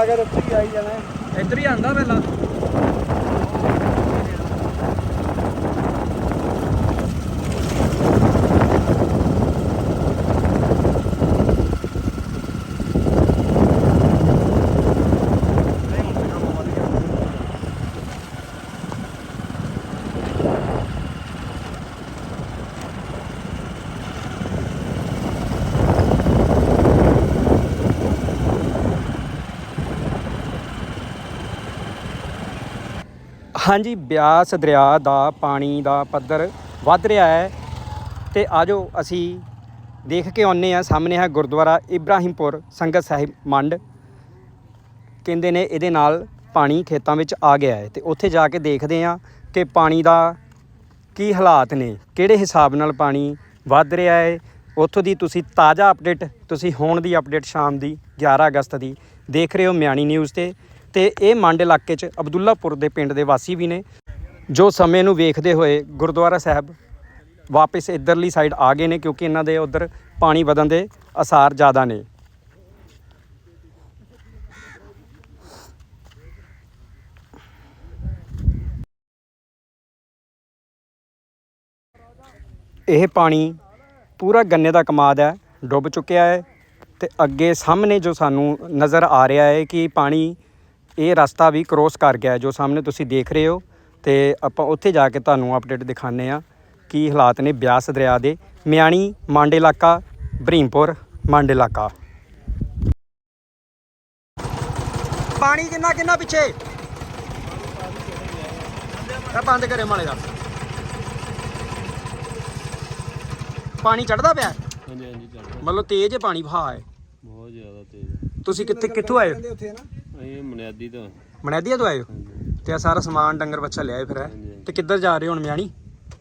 ਆ ਗਿਆ ਉੱਥੇ ਹੀ ਆਈ ਜਾਣਾ। ਇੱਧਰ ਹੀ ਆਂਦਾ ਪਹਿਲਾਂ। ਹਾਂਜੀ, ਬਿਆਸ ਦਰਿਆ ਦਾ ਪਾਣੀ ਦਾ ਪੱਧਰ ਵੱਧ ਰਿਹਾ ਹੈ ਤੇ ਆਜੋ ਅਸੀਂ ਦੇਖ ਕੇ ਆਉਂਦੇ ਆ ਸਾਹਮਣੇ ਹੈ ਗੁਰਦੁਆਰਾ ਇਬਰਾਹਿਮਪੁਰ ਸੰਗਤ ਸਾਹਿਬ ਮੰਡ। ਕਹਿੰਦੇ ਨੇ ਇਹਦੇ ਨਾਲ ਪਾਣੀ ਖੇਤਾਂ ਵਿੱਚ ਆ ਗਿਆ ਹੈ ਤੇ ਉੱਥੇ ਜਾ ਕੇ ਦੇਖਦੇ ਆ ਕਿ ਪਾਣੀ ਦਾ ਕੀ ਹਾਲਾਤ ਨੇ, ਕਿਹੜੇ ਹਿਸਾਬ ਨਾਲ ਪਾਣੀ ਵੱਧ ਰਿਹਾ ਹੈ। ਉੱਥੋਂ ਦੀ ਤੁਸੀਂ ਤਾਜ਼ਾ ਅਪਡੇਟ ਤੁਸੀਂ ਹੋਣ ਦੀ ਅਪਡੇਟ ਸ਼ਾਮ ਦੀ 11 ਅਗਸਤ ਦੀ ਦੇਖ ਰਹੇ ਹੋ ਮਿਆਣੀ ਨਿਊਜ਼ ਤੇ। ਤੇ ਇਹ ਮੰਡ ਇਲਾਕੇ 'ਚ ਅਬਦੁੱਲਾਪੁਰ ਦੇ ਪਿੰਡ ਦੇ ਵਾਸੀ ਵੀ ਨੇ, ਜੋ ਸਮੇਂ ਨੂੰ ਵੇਖਦੇ ਹੋਏ ਗੁਰਦੁਆਰਾ ਸਾਹਿਬ ਵਾਪਸ ਇਧਰਲੀ ਸਾਈਡ ਆ ਗਏ ਨੇ ਕਿਉਂਕਿ ਇਹਨਾਂ ਦੇ ਉਧਰ ਪਾਣੀ ਵਧਣ ਦੇ ਅਸਾਰ ਜ਼ਿਆਦਾ ਨੇ। ਇਹ ਪਾਣੀ ਪੂਰਾ ਗੰਨੇ ਦਾ ਕਮਾਦ ਹੈ, ਡੁੱਬ ਚੁੱਕਿਆ ਹੈ ਤੇ ਅੱਗੇ ਸਾਹਮਣੇ ਜੋ ਸਾਨੂੰ ਨਜ਼ਰ ਆ ਰਿਹਾ ਹੈ ਕਿ ਪਾਣੀ ਇਹ ਰਸਤਾ ਵੀ ਕ੍ਰੋਸ ਕਰ ਗਿਆ ਜੋ ਸਾਹਮਣੇ ਤੁਸੀਂ ਦੇਖ ਰਹੇ ਹੋ ਤੇ ਆਪਾਂ ਉੱਥੇ ਜਾ ਕੇ ਤੁਹਾਨੂੰ ਅਪਡੇਟ ਦਿਖਾਣੇ ਆ ਕੀ ਹਾਲਾਤ ਨੇ ਬਿਆਸ ਦਰਿਆ ਦੇ ਮਿਆਣੀ ਮੰਡ ਇਲਾਕਾ ਬਰੀਮਪੁਰ ਮੰਡ ਇਲਾਕਾ। ਪਾਣੀ ਕਿੰਨਾ ਕਿੰਨਾ ਪਿੱਛੇ? ਇਹ ਬੰਦ ਕਰੇ ਮਾਲੇ ਦਾ ਪਾਣੀ ਚੜਦਾ ਪਿਆ? ਹਾਂਜੀ ਹਾਂਜੀ ਮਤਲਬ ਤੇਜ਼ ਹੈ ਪਾਣੀ ਵਹਾਅ ਹੈ। ਬਹੁਤ ਜ਼ਿਆਦਾ ਤੇਜ਼। ਤੁਸੀਂ ਕਿੱਥੇ ਕਿੱਥੋਂ ਆਏ ਹੋ? ਉੱਥੇ ਨਾ। ਮਨਿਆਦੀ ਤੋਂ। ਮਨੈਦੀਆ ਤੋਂ ਆਏ ਹੋ ਹਾਂਜੀ। ਤੇ ਆ ਸਾਰਾ ਸਮਾਨ ਡੰਗਰ ਬੱਚਾ ਲਿਆਏ ਫਿਰ ਹੈ। ਹਾਂਜੀ। ਤੇ ਕਿੱਧਰ ਜਾ ਰਹੇ ਹੋ ਹੁਣ ਮਿਆਣੀ?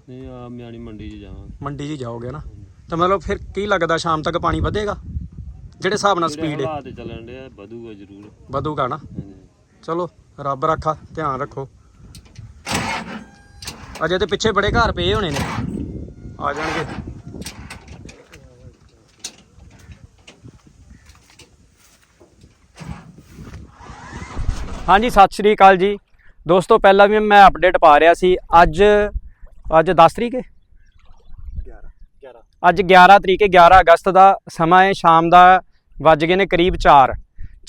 ਨਹੀਂ ਆ ਮਿਆਣੀ ਮੰਡੀ 'ਚ ਜਾਵਾਂਗੇ ਮੰਡੀ 'ਚ ਜਾਓਗੇ ਨਾ। ਤਾਂ ਮਤਲਬ ਫਿਰ ਕੀ ਲੱਗਦਾ ਸ਼ਾਮ ਤੱਕ ਪਾਣੀ ਵਧੇਗਾ? ਜਿਹੜੇ ਹਿਸਾਬ ਨਾਲ ਸਪੀਡ ਹੈ ਹਾਲਾਤ ਚੱਲਣ ਦੇ ਵਧੂਗਾ ਜ਼ਰੂਰ। ਵਧੂਗਾ ਨਾ। ਹਾਂਜੀ। ਚਲੋ ਰੱਬ ਰੱਖਾ ਧਿਆਨ ਰੱਖੋ। ਅਜੇ ਤੇ ਪਿੱਛੇ ਬੜੇ ਘਰ ਪਏ ਹੋਣੇ ਨੇ। ਆ ਜਾਣਗੇ। ਹਾਂਜੀ ਸਤਿ ਸ਼੍ਰੀ ਅਕਾਲ ਜੀ। ਦੋਸਤੋ ਪਹਿਲਾਂ ਵੀ ਮੈਂ ਅਪਡੇਟ ਪਾ ਰਿਹਾ ਸੀ ਅੱਜ ਅੱਜ 10 ਤਰੀਕ ਹੈ? 11 ਅੱਜ 11 ਤਰੀਕ ਹੈ 11 ਅਗਸਤ ਦਾ ਸਮਾਂ ਹੈ ਸ਼ਾਮ ਦਾ ਵੱਜ ਗਏ ਨੇ ਕਰੀਬ 4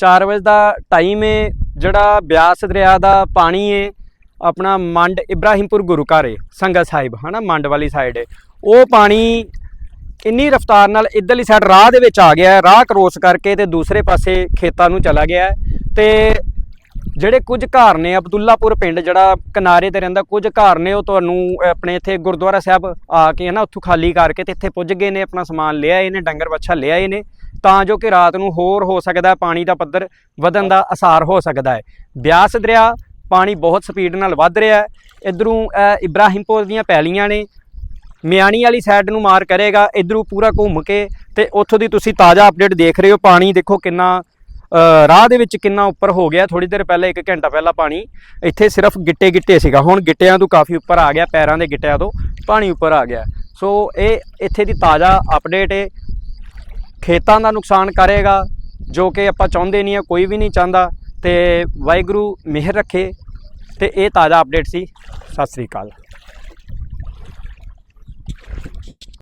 4 ਵਜੇ ਦਾ ਟਾਈਮ ਹੈ ਜਿਹੜਾ ਬਿਆਸ ਦਰਿਆ ਦਾ ਪਾਣੀ ਹੈ ਆਪਣਾ ਮੰਡ ਇਬਰਾਹਿਮਪੁਰ ਗੁਰੂ ਘਰ ਹੈ ਸੰਗਤ ਸਾਹਿਬ ਹਨਾ ਮੰਡ ਵਾਲੀ ਸਾਈਡ ਹੈ। ਉਹ ਪਾਣੀ ਇੰਨੀ ਰਫ਼ਤਾਰ ਨਾਲ ਇੱਧਰਲੀ ਸਾਈਡ ਰਾਹ ਦੇ ਵਿੱਚ ਆ ਗਿਆ ਹੈ ਰਾਹ ਕ੍ਰੋਸ ਕਰਕੇ ਤੇ ਦੂਸਰੇ ਪਾਸੇ ਖੇਤਾਂ ਨੂੰ ਚਲਾ ਗਿਆ ਹੈ ਤੇ ਜਿਹੜੇ ਕੁਝ ਘਰ ਨੇ, ਅਬਦੁੱਲਾਪੁਰ ਪਿੰਡ ਜਿਹੜਾ ਕਿਨਾਰੇ ਤੇ ਰਹਿੰਦਾ, ਕੁਝ ਘਰ ਨੇ, ਉਹ ਤੁਹਾਨੂੰ ਆਪਣੇ ਇੱਥੇ ਗੁਰਦੁਆਰਾ ਸਾਹਿਬ ਆ ਕੇ ਹਨਾ, ਉੱਥੋਂ ਖਾਲੀ ਕਰਕੇ ਤੇ ਇੱਥੇ ਪੁੱਜ ਗਏ ਨੇ, ਆਪਣਾ ਸਮਾਨ ਲਿਆਏ ਨੇ, ਡੰਗਰ ਵੱਛਾ ਲਿਆਏ ਨੇ, ਤਾਂ ਜੋ ਕਿ ਰਾਤ ਨੂੰ ਹੋਰ ਹੋ ਸਕਦਾ, ਪਾਣੀ ਦਾ ਪੱਧਰ ਵਧਣ ਦਾ ਅਸਾਰ ਹੋ ਸਕਦਾ ਹੈ। ਬਿਆਸ ਦਰਿਆ, ਪਾਣੀ ਬਹੁਤ ਸਪੀਡ ਨਾਲ ਵੱਧ ਰਿਹਾ ਹੈ। ਇਧਰੋਂ ਇਬਰਾਹਿਮਪੁਰ ਦੀਆਂ ਪੈਲੀਆਂ ਨੇ, ਮਿਆਣੀ ਵਾਲੀ ਸਾਈਡ ਨੂੰ ਮਾਰ ਕਰੇਗਾ, ਇਧਰੋਂ ਪੂਰਾ ਘੁੰਮ ਕੇ ਤੇ ਉੱਥੋਂ ਦੀ ਤੁਸੀਂ ਤਾਜ਼ਾ ਅਪਡੇਟ ਦੇਖ ਰਹੇ ਹੋ, ਪਾਣੀ ਦੇਖੋ ਕਿੰਨਾ ਰਾਹ ਦੇ ਵਿੱਚ ਕਿੰਨਾ ਉੱਪਰ ਹੋ ਗਿਆ ਥੋੜੀ ਦੇਰ ਪਹਿਲਾਂ 1 ਘੰਟਾ ਪਹਿਲਾਂ ਪਾਣੀ। ਇੱਥੇ ਸਿਰਫ ਗਿੱਟੇ ਗਿੱਟੇ ਸੀਗਾ। ਹੁਣ ਗਿੱਟਿਆਂ ਤੋਂ ਕਾਫੀ ਉੱਪਰ ਆ ਗਿਆ, ਪੈਰਾਂ ਦੇ ਗਿੱਟਿਆਂ ਤੋਂ ਪਾਣੀ ਉੱਪਰ ਆ ਗਿਆ। ਸੋ ਇਹ ਇੱਥੇ ਦੀ ਤਾਜ਼ਾ ਅਪਡੇਟ ਹੈ ਖੇਤਾਂ ਦਾ ਨੁਕਸਾਨ ਕਰੇਗਾ, ਜੋ ਕਿ ਆਪਾਂ ਚਾਹੁੰਦੇ ਨਹੀਂ ਆ, ਕੋਈ ਵੀ ਨਹੀਂ ਚਾਹੁੰਦਾ। ਤੇ ਵਾਹਿਗੁਰੂ ਮਿਹਰ ਰੱਖੇ। ਤੇ ਇਹ ਤਾਜ਼ਾ ਅਪਡੇਟ ਸੀ। ਸਤਿ ਸ੍ਰੀ ਅਕਾਲ।